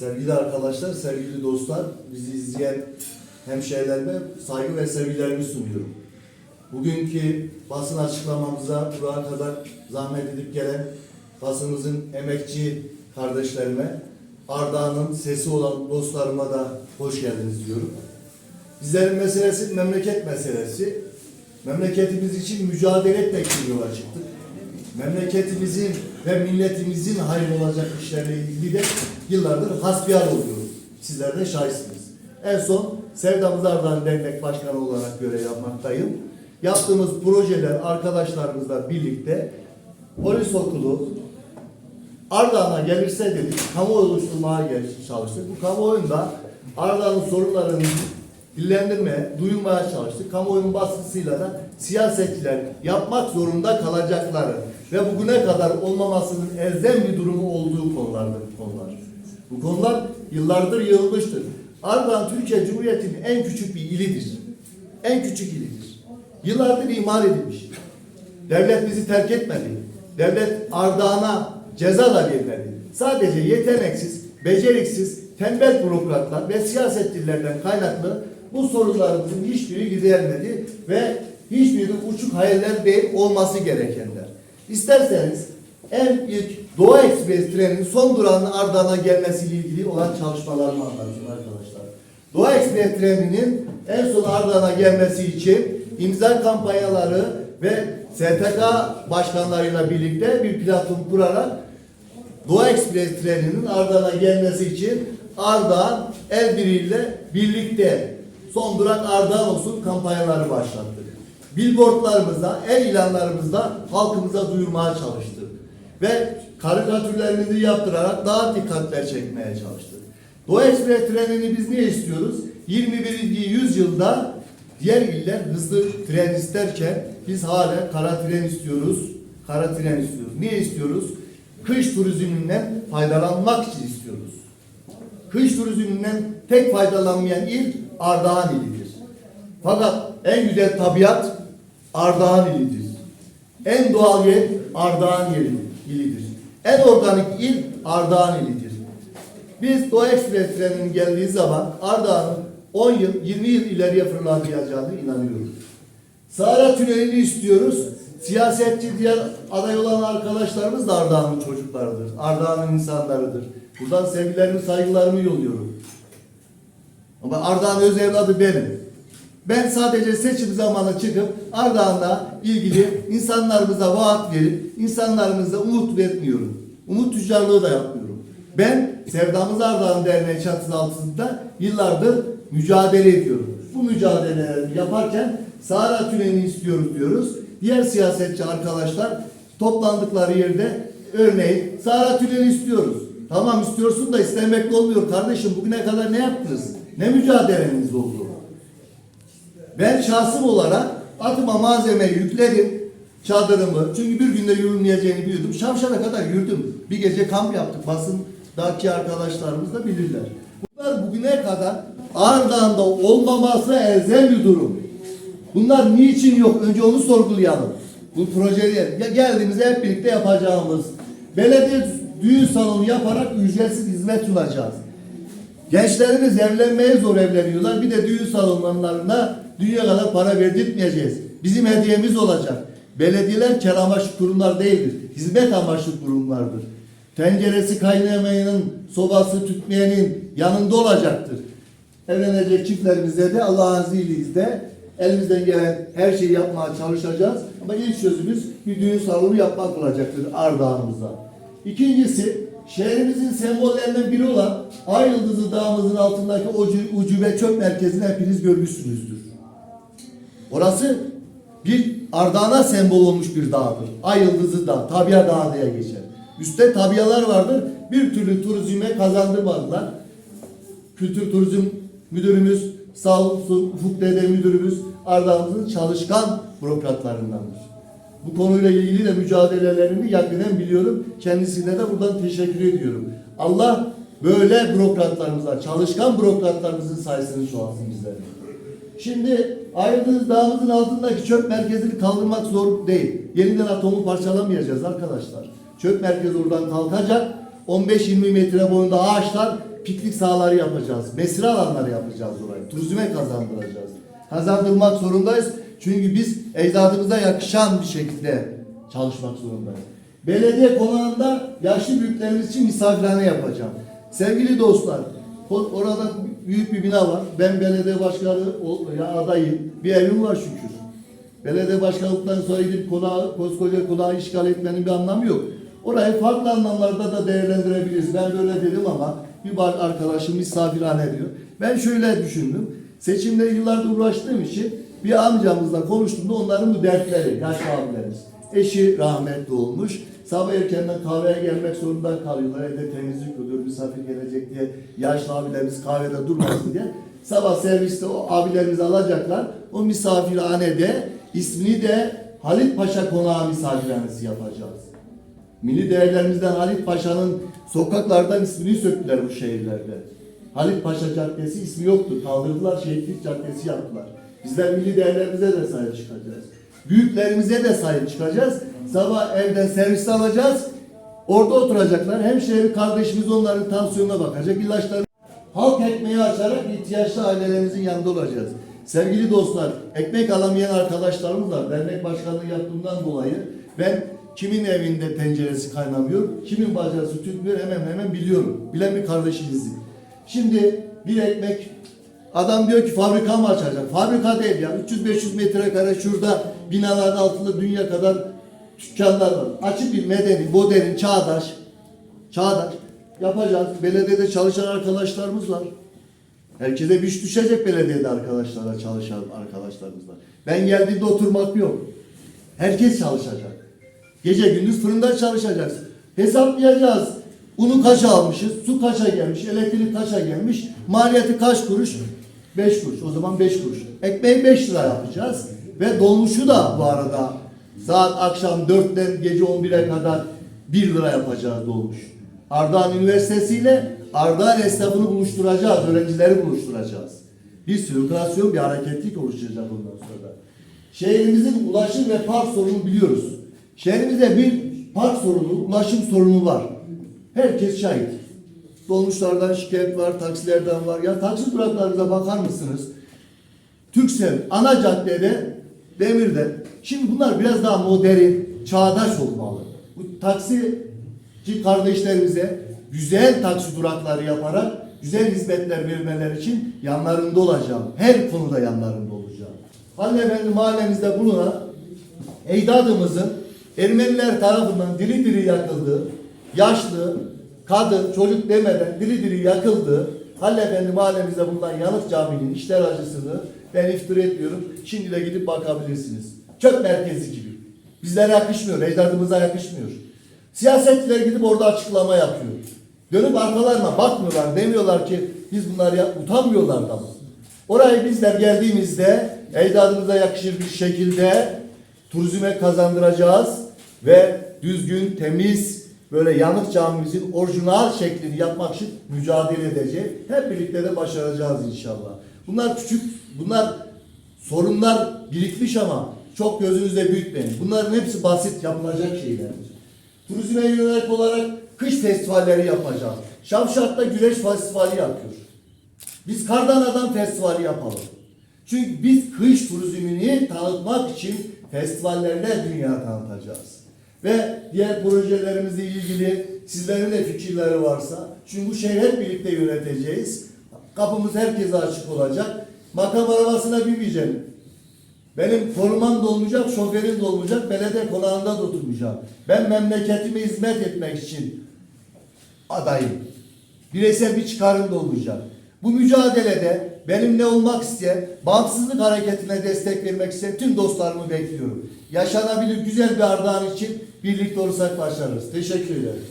Sevgili arkadaşlar, sevgili dostlar, bizi izleyen hemşehrilerime saygı ve sevgilerimi sunuyorum. Bugünkü basın açıklamamıza buraya kadar zahmet edip gelen basınımızın emekçi kardeşlerime, Ardahan'ın sesi olan dostlarıma da hoş geldiniz diyorum. Bizlerin meselesi memleket meselesi. Memleketimiz için mücadele etmek için yola çıktık. Memleketimizin ve milletimizin hayır olacak işlerle ilgili de yıllardır hasbihal oluyoruz. Sizler de şahitsiniz. En son Sevdamız Ardahan Dernek Başkanı olarak görev yapmaktayım. Yaptığımız projeler arkadaşlarımızla birlikte polis okulu, Ardahan'a gelirse dedik, kamuoyu oluşturmaya çalıştık. Bu kamuoyunda Ardahan'ın sorunlarını dillendirmeye, duyurmaya çalıştık. Kamuoyunun baskısıyla da siyasetçiler yapmak zorunda kalacakları ve bugüne kadar olmamasının elzem bir durumu olduğu konulardır konular. Bu konular yıllardır yığılmıştır. Ardahan Türkiye Cumhuriyeti'nin en küçük bir ilidir. En küçük ilidir. Yıllardır imal edilmiş. Devlet bizi terk etmedi. Devlet Ardahan'a ceza da vermedi. Sadece yeteneksiz, beceriksiz, tembel bürokratlar ve siyasetçilerden kaynaklı bu sorunlarımızın hiçbiri giderilmedi ve hiçbiri uçuk hayaller değil olması gerekenler. İsterseniz en ilk Doğu Ekspres treninin son durağının Ardahan'a gelmesiyle ilgili olan çalışmalarımı anlatayım arkadaşlar. Doğu Ekspres treninin en son Ardahan'a gelmesi için imza kampanyaları ve STK başkanlarıyla birlikte bir platform kurarak Doğu Ekspres treninin Ardahan'a gelmesi için Ardahan el birliğiyle birlikte son durak Ardahan olsun kampanyaları başlattık. Billboardlarımızda, el ilanlarımızda halkımıza duyurmaya çalıştık. Ve karikatürlerimizi yaptırarak daha dikkatler çekmeye çalıştık. Doğu Ekspres trenini biz niye istiyoruz? 21. yüzyılda diğer iller hızlı tren isterken biz hala kara tren istiyoruz. Kara tren istiyoruz. Niye istiyoruz? Kış turizminden faydalanmak için istiyoruz. Kış turizminden tek faydalanmayan il Ardahan ilidir. Fakat en güzel tabiat Ardahan ilidir. En doğal yer Ardahan yeri, ilidir. En organik il Ardahan ilidir. Biz Doğu Ekspres treninin geldiği zaman Ardahan'ın 10 yıl, 20 yıl ileriye fırlatacağını inanıyoruz. Sahra Tüneli'ni istiyoruz. Siyasetçi diğer aday olan arkadaşlarımız da Ardahan'ın çocuklarıdır. Ardahan'ın insanlarıdır. Buradan sevgilerimi, saygılarımı yolluyorum. Ama Ardahan öz evladı benim. Ben sadece seçim zamanı çıkıp Ardahan'la ilgili insanlarımıza vaat verip insanlarımıza umut vermiyorum. Umut tüccarlığı da yapmıyorum. Ben Sevdamız Ardahan Derneği çatısı altında yıllardır mücadele ediyorum. Bu mücadeleleri yaparken Sahra Tüneli'ni istiyoruz diyoruz. Diğer siyasetçi arkadaşlar toplandıkları yerde örneğin Sahra Tüneli istiyoruz. Tamam istiyorsun da istemekle olmuyor kardeşim. Bugüne kadar ne yaptınız? Ne mücadeleniz oldu? Ben şahsım olarak atıma malzeme yükledim. Çadırımı. Çünkü bir günde yürünmeyeceğini biliyordum. Şavşan'a kadar yürüdüm. Bir gece kamp yaptık. Basındaki arkadaşlarımız da bilirler. Bunlar bugüne kadar Ardahan'da olmaması elzem bir durum. Bunlar niçin yok? Önce onu sorgulayalım. Bu projeyi ya geldiğimizde hep birlikte yapacağımız belediye düğün salonu yaparak ücretsiz hizmet sunacağız. Gençlerimiz evlenmeye zor evleniyorlar. Bir de düğün salonlarına dünya kadar para verdirtmeyeceğiz. Bizim hediyemiz olacak. Belediyeler kar amaçlı kurumlar değildir. Hizmet amaçlı kurumlardır. Tenceresi kaynamayanın, sobası tütmeyenin yanında olacaktır. Evlenecek çiftlerimize de Allah'ın izniyle elimizden gelen her şeyi yapmaya çalışacağız. Ama ilk sözümüz bir düğün salonu yapmak olacaktır Ardahan'ımıza. İkincisi şehrimizin sembollerinden biri olan Ay Yıldızı Dağımızın altındaki ucu- ucube çöp merkezini hepiniz görmüşsünüzdür. Orası bir Ardahan'a sembol olmuş bir dağdır. Ay Yıldızı Dağı, Tabiya Dağı diye geçer. Üstte tabiyalar vardır. Bir türlü turizme kazandırmadılar. Kültür Turizm Müdürümüz, sağ olsun Ufuk Dede Müdürümüz Ardahan'ımızın çalışkan bürokratlarındandır. Bu konuyla ilgili de mücadelelerini yakinen biliyorum. Kendisine de buradan teşekkür ediyorum. Allah böyle bürokratlarımıza, çalışkan bürokratlarımızın sayısını çoğalsın bizlere. Şimdi ayrıldığınız dağımızın altındaki çöp merkezini kaldırmak zor değil. Yeniden atomu parçalamayacağız arkadaşlar. Çöp merkezi oradan kalkacak. 15-20 metre boyunda ağaçlar piknik sahaları yapacağız. Mesire alanları yapacağız orayı. Turizme kazandıracağız. Kazandırmak zorundayız. Çünkü biz ecdadımıza yakışan bir şekilde çalışmak zorundayız. Belediye konağında yaşlı büyüklerimiz için misafirhane yapacağım. Sevgili dostlar, orada büyük bir bina var. Ben belediye başkanı ya adayım. Bir evim var şükür. Belediye başkanlıktan sonra gidip konağı, koskoca konağı işgal etmenin bir anlamı yok. Orayı farklı anlamlarda da değerlendirebiliriz. Ben böyle dedim ama bir bak arkadaşım misafirhane diyor. Ben şöyle düşündüm. Seçimle yıllardır uğraştığım için bir amcamızla konuştuğumda onların bu dertleri, yaşlı abilerimiz. Eşi rahmetli olmuş. Sabah erkenden kahveye gelmek zorunda kalıyorlar. Evde temizlik oluyor, misafir gelecek diye. Yaşlı abilerimiz kahvede durmasın diye. Sabah serviste o abilerimizi alacaklar. O misafirhanede ismini de Halit Paşa Konağı Misafirhanesi yapacağız. Milli değerlerimizden Halit Paşa'nın sokaklardan ismini söktüler bu şehirlerde. Halit Paşa Caddesi ismi yoktu. Kaldırdılar Şehitlik Caddesi yaptılar. Bizler milli değerlerimize de sahip çıkacağız. Büyüklerimize de sahip çıkacağız. Sabah evden servis alacağız. Orada oturacaklar. Hemşehri kardeşimiz onların tansiyonuna bakacak. İlaçları halk ekmeği açarak ihtiyaçlı ailelerimizin yanında olacağız. Sevgili dostlar, ekmek alamayan arkadaşlarımız var. Dernek başkanlığı yaptığımdan dolayı ben kimin evinde tenceresi kaynamıyor, kimin bacası tütmüyor hemen hemen biliyorum. Bilen bir kardeşimizdik. Şimdi bir ekmek adam diyor ki fabrika mı açacak? Fabrika değil ya. 300-500 metrekare şurada binaların altında dünya kadar dükkanlar var. Açık bir medeni, modern, çağdaş, çağdaş yapacağız. Belediyede çalışan arkadaşlarımız var. Herkese bir iş düşecek belediyede arkadaşlara, çalışan arkadaşlarımızla. Ben geldiğimde oturmak yok. Herkes çalışacak. Gece gündüz fırında çalışacaksın. Hesaplayacağız. Unu kaça almışız, su kaça gelmiş, elektrik kaça gelmiş, maliyeti kaç kuruş? 5 kuruş. O zaman 5 kuruş. Ekmeği 5 lira yapacağız. Ve dolmuşu da bu arada saat akşam 4'ten gece 11'e kadar 1 lira yapacağız dolmuş. Ardahan Üniversitesi ile Ardahan esnafını buluşturacağız, öğrencileri buluşturacağız. Bir sirkülasyon, bir hareketlik oluşacak bundan sonra. Şehrimizin ulaşım ve park sorunu biliyoruz. Şehrimizde bir park sorunu, ulaşım sorunu var. Herkes şahit. Dolmuşlardan şikayet var, taksilerden var. Ya taksi duraklarınıza bakar mısınız? Türksel ana caddede, Demir'de. Şimdi bunlar biraz daha modern, çağdaş olmalı. Bu taksici kardeşlerimize güzel taksi durakları yaparak güzel hizmetler vermeleri için yanlarında olacağım. Her konuda yanlarında olacağım. Halil Efendi mahallemizde bulunan ecdadımızın Ermeniler tarafından diri diri yakıldığı, yaşlı, kadın, çocuk demeden diri diri yakıldığı Halil Efendi mahallemizde bulunan Yanık Camii'nin işler acısını ben iftira etmiyorum. Şimdi de gidip bakabilirsiniz. Çöp merkezi gibi. Bizlere yakışmıyor, ecdadımıza yakışmıyor. Siyasetçiler gidip orada açıklama yapıyor. Dönüp arkalarına bakmıyorlar. Demiyorlar ki biz bunları ya, utanmıyorlar da? Orayı bizler geldiğimizde ecdadımıza yakışır bir şekilde turizme kazandıracağız ve düzgün, temiz, böyle yanık camimizin orijinal şeklini yapmak için mücadele edeceğiz. Hep birlikte de başaracağız inşallah. Bunlar küçük, bunlar sorunlar birikmiş ama çok gözünüzde büyütmeyin. Bunların hepsi basit yapılacak şeylerdir. Turizme yönelik olarak kış festivalleri yapacağız. Şavşat'ta güreş festivali yapıyor. Biz Kardan Adam Festivali yapalım. Çünkü biz kış turizmini tanıtmak için festivallerle dünya tanıtacağız. Ve diğer projelerimizle ilgili sizlerin de fikirleri varsa, çünkü bu şehri hep birlikte yöneteceğiz. Kapımız herkese açık olacak. Makam arabasına binmeyeceğim. Benim korumam da olmayacak, şoförüm de olmayacak, belediye konağında da oturmayacağım. Ben memleketime hizmet etmek için adayım. Bireysel bir çıkarım da olmayacak. Bu mücadelede benimle olmak isteyen, bağımsızlık hareketine destek vermek isteyen tüm dostlarımı bekliyorum. Yaşanabilir güzel bir Ardahan için birlikte olursak başarırız. Teşekkür ederim.